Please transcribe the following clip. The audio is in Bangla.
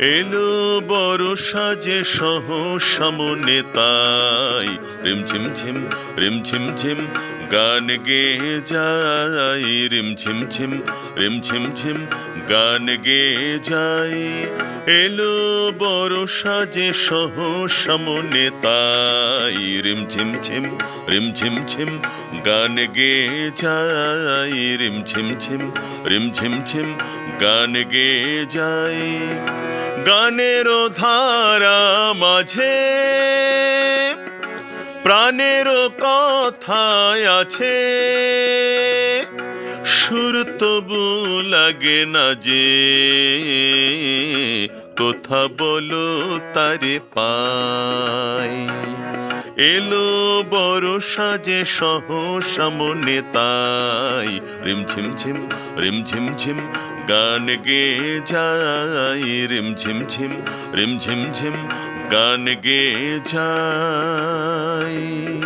এলো বড় সাজে সহ সামনে তাই। রিম ঝিম ঝিম, রিম ঝিম ঝিম, গান গে যাই রিম ঝিম ঝিম, রিম ঝিম ঝিম, গান গে যাই এলো বড় সাজে সহ সামনে তাই। রিম ঝিম ঝিম, রিম ঝিম ঝিম, গান গে যাই রিম ঝিম ঝিম, রিম ঝিম ঝিম গান গে যাই, গানের ধারা মাঝে। প্রাণের কথায় আছে, সুর তবু লাগে না যে। কথা বলো তারে পাই। এলো বড় সাজে সহ সামনে তাই। রিম ঝিম ঝিম, রিম ঝিম ঝিম, গান গে যাই। রিম ঝিম ঝিম, রিম ঝিম ঝিম, গান গে যাই।